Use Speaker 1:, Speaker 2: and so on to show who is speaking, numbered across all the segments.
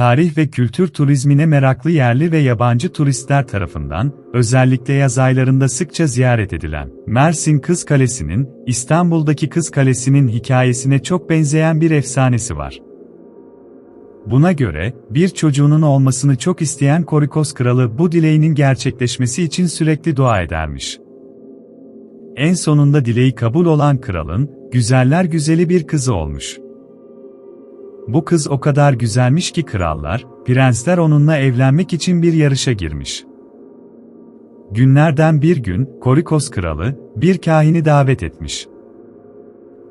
Speaker 1: tarih ve kültür turizmine meraklı yerli ve yabancı turistler tarafından, özellikle yaz aylarında sıkça ziyaret edilen, Mersin Kız Kalesi'nin, İstanbul'daki Kız Kalesi'nin hikayesine çok benzeyen bir efsanesi var. Buna göre, bir çocuğunun olmasını çok isteyen Korikos Kralı bu dileğinin gerçekleşmesi için sürekli dua edermiş. En sonunda dileği kabul olan kralın, güzeller güzeli bir kızı olmuş. Bu kız o kadar güzelmiş ki krallar, prensler onunla evlenmek için bir yarışa girmiş. Günlerden bir gün, Korikos kralı, bir kahini davet etmiş.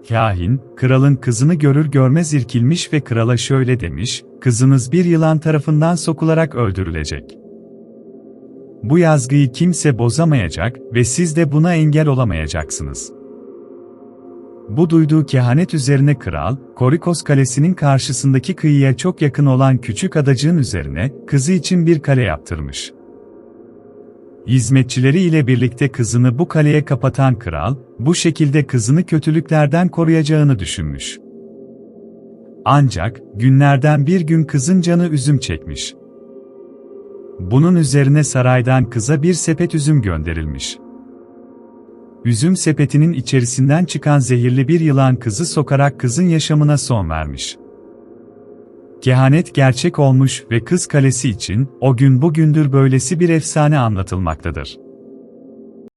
Speaker 1: Kahin, kralın kızını görür görmez irkilmiş ve krala şöyle demiş, kızınız bir yılan tarafından sokularak öldürülecek. Bu yazgıyı kimse bozamayacak ve siz de buna engel olamayacaksınız. Bu duyduğu kehanet üzerine kral, Korikos kalesinin karşısındaki kıyıya çok yakın olan küçük adacığın üzerine, kızı için bir kale yaptırmış. Hizmetçileri ile birlikte kızını bu kaleye kapatan kral, bu şekilde kızını kötülüklerden koruyacağını düşünmüş. Ancak, günlerden bir gün kızın canı üzüm çekmiş. Bunun üzerine saraydan kıza bir sepet üzüm gönderilmiş. Üzüm sepetinin içerisinden çıkan zehirli bir yılan kızı sokarak kızın yaşamına son vermiş. Kehanet gerçek olmuş ve Kız Kalesi için o gün bugündür böylesi bir efsane anlatılmaktadır.